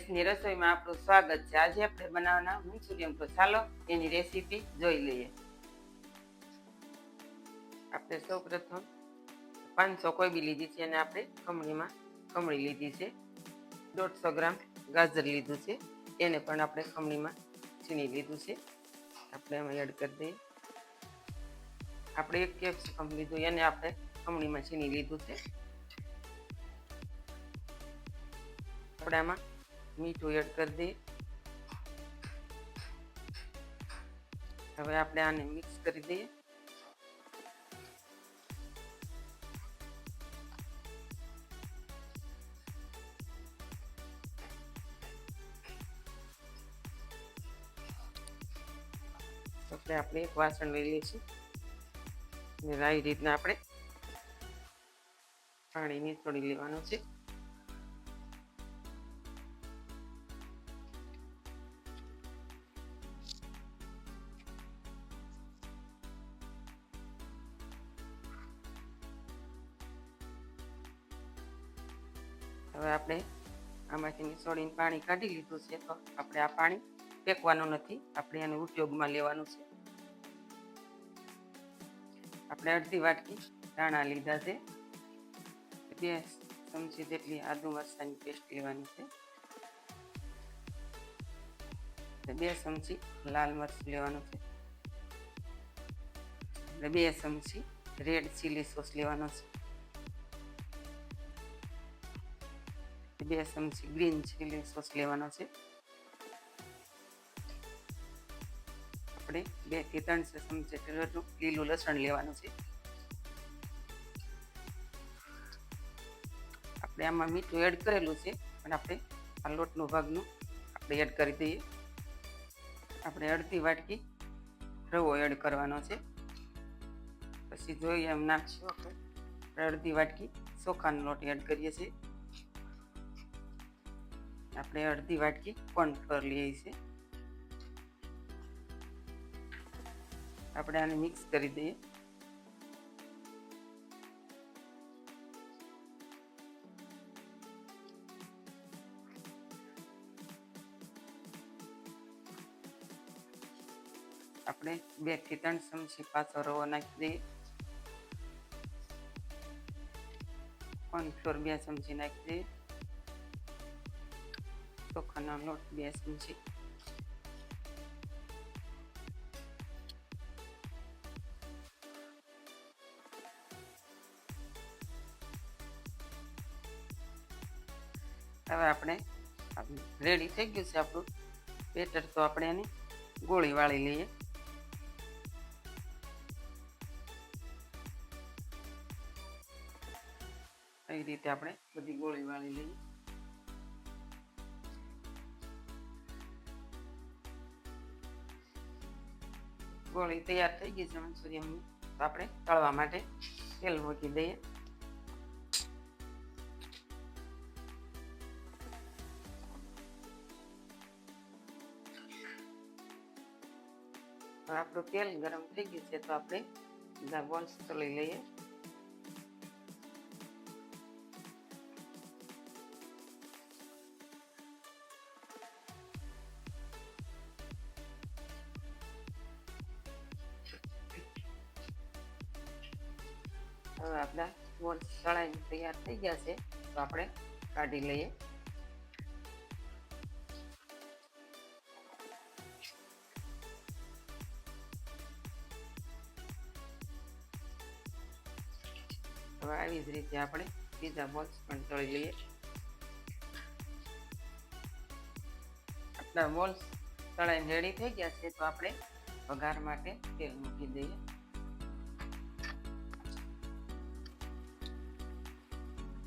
મહેશની રસોઈમાં આપણું સ્વાગત છે. આજે આપણે બનાવવાના મંચુરિયન તો ચાલો એની રેસીપી જોઈ લઈએ. આપણે સૌપ્રથમ પાંચસો કોબી લીધી છે અને આપણે ખમણીમાં ખમણી લીધી છે. દોઢસો ગ્રામ ગાજર લીધું છે. એને પણ આપણે ખમણીમાં છીણી લીધું છે. આપણે એમાં એડ કરી દઈએ. આપણે એક કેપ્સિકમ લીધું એને આપણે ખમણીમાં છીણી લીધું છે. આપણે આમાં મીઠું એડ કરી દઈએ. હવે આપણે આને મિક્સ કરી દઈએ. એટલે આપણે એક વાસણ લઈ લઈએ છીએ. આવી રીતના આપણે પાણી નીચોડી લેવાનું છે. હવે આપણે આમાંથી નિસોળીને પાણી કાઢી લીધું છે, તો આપણે આ પાણી ફેંકવાનું નથી, આપણે એને ઉપયોગમાં લેવાનું છે. આપણે અડધી વાટકી ધાણા લીધા છે. બે ચમચી જેટલી આદુ મરસાની પેસ્ટ લેવાની છે. બે ચમચી લાલ મરચું લેવાનું છે. બે ચમચી રેડ ચીલી સોસ લેવાનો છે. બે ચમચી ગ્રીન ચીલી સોસ લેવાનો છે. આપણે બેથી ત્રણ ચમચી જેટલું લીલું લસણ લેવાનું છે. આપણે આમાં મીઠું એડ કરેલું છે, પણ આપણે આ લોટનું ભાગનું આપણે એડ કરી દઈએ. આપણે અડધી વાટકી રવો એડ કરવાનો છે. પછી જોઈએ એમ નાખશું આપણે અડધી વાટકી ચોખાનો લોટ એડ કરીએ છીએ. આપણે અડધી વાટકી કોર્નફ્લોર લઈએ છીએ. આપણે આને મિક્સ કરી દઈએ. આપણે બેથી ત્રણ ચમચી પાછો રવો નાખી દઈએ. કોર્નફ્લોર બે ચમચી નાખી દઈએ. ચોખાનો લોટ બે ચમચી હવે આપણે રેડી થઈ ગયું છે આપણું બેટર તો આપણે એની ગોળી વાળી લઈએ આવી રીતે આપણે બધી ગોળી વાળી લઈએ ગોળી તૈયાર થઈ ગઈ છે. મંચુરિયનની તો આપણે તળવા માટે તેલ મૂકી દઈએ. આપણું તેલ ગરમ થઈ ગયું છે તો આપણે બધા બોલ્સ તળી લઈએ. હવે આપણા ગોળ તળાઈને તૈયાર થઈ ગયા છે, તો આપણે કાઢી લઈએ. હવે આવી જ રીતે આપણે બીજા બોલ્સ પણ તળી લઈએ. આપણા બોલ્સ તળાઈને રેડી થઈ ગયા છે, તો આપણે વઘાર માટે તેલ મૂકી દઈએ.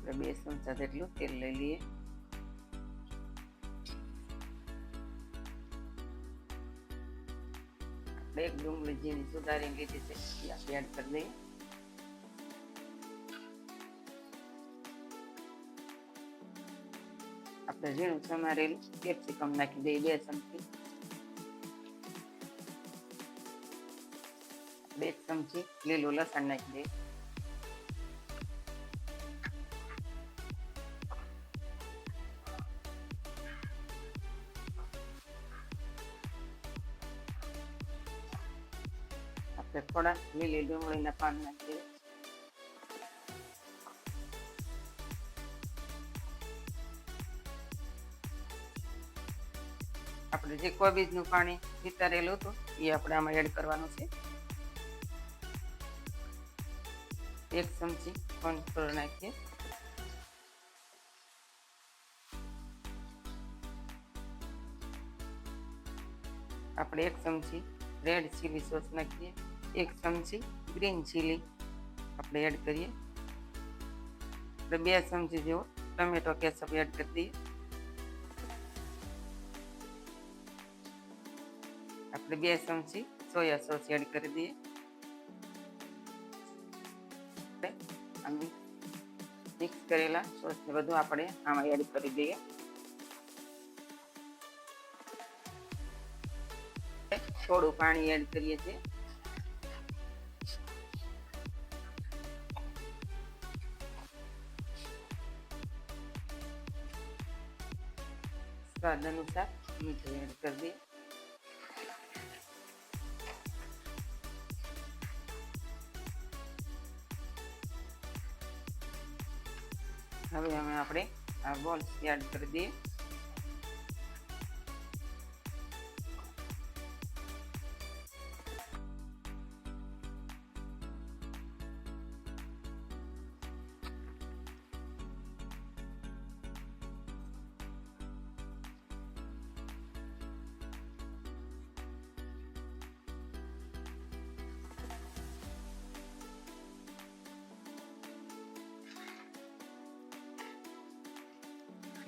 આપણે બે ચમચા જેટલું તેલ લઈ લઈએ એક ડુંગળી જેની સુધારી લીધી છે એડ કરી દઈએ આપણે ઝીણું સમારેલું કેપ્સિકમ નાખી દઈએ બે ચમચી બે ચમચી લીલું લસણ નાખી દઈએ આપણે થોડા લીલી ડુંગળીના પાન નાખીએ આપણે જે કોબીજનું પાણી વિતારેલું હતું, એ આપણે આમાં એડ કરવાનું છે. એક ચમચી કોર્નફ્લોર નાખીએ. આપણે એક ચમચી રેડ ચીલી સોસ નાખીએ. એક ચમચી ગ્રીન ચીલી આપણે એડ કરીએ. આપણે બે ચમચી જેવો ટમેટો કેચઅપ એડ કરી દઈએ. આપણે બે ચમચી સોયા સોસ એડ કરી દઈએ. મિક્સ કરેલા સોસને બધું આપણે આમાં એડ કરી દઈએ. થોડું પાણી એડ કરીએ છીએ. સ્વાદ અનુસાર મીઠું એડ કરી દઈએ હવે અમે આપણે આ બોલ્સ એડ કરી દઈએ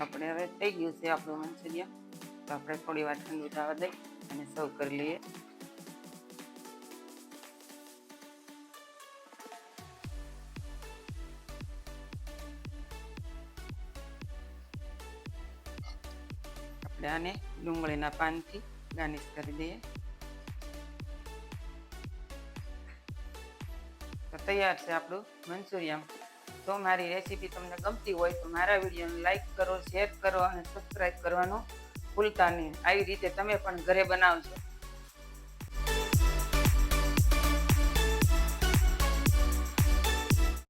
આપણે હવે થઈ ગયું છે આપણું મંચુરિયન તો આપણે થોડી વાર ઠંડુ થવા દઈ અને સર્વ કરી લઈએ. આપણે આને ડુંગળીના પાનથી ગાર્નિશ કરી દઈએ. તો તૈયાર છે આપણું મંચુરિયન જો મારી રેસીપી તમને ગમતી હોય તો મારા વિડીયોને લાઇક કરો શેર કરો અને સબસ્ક્રાઈબ કરવાનું ભૂલતા નહીં. આવી રીતે તમે પણ ઘરે બનાવજો.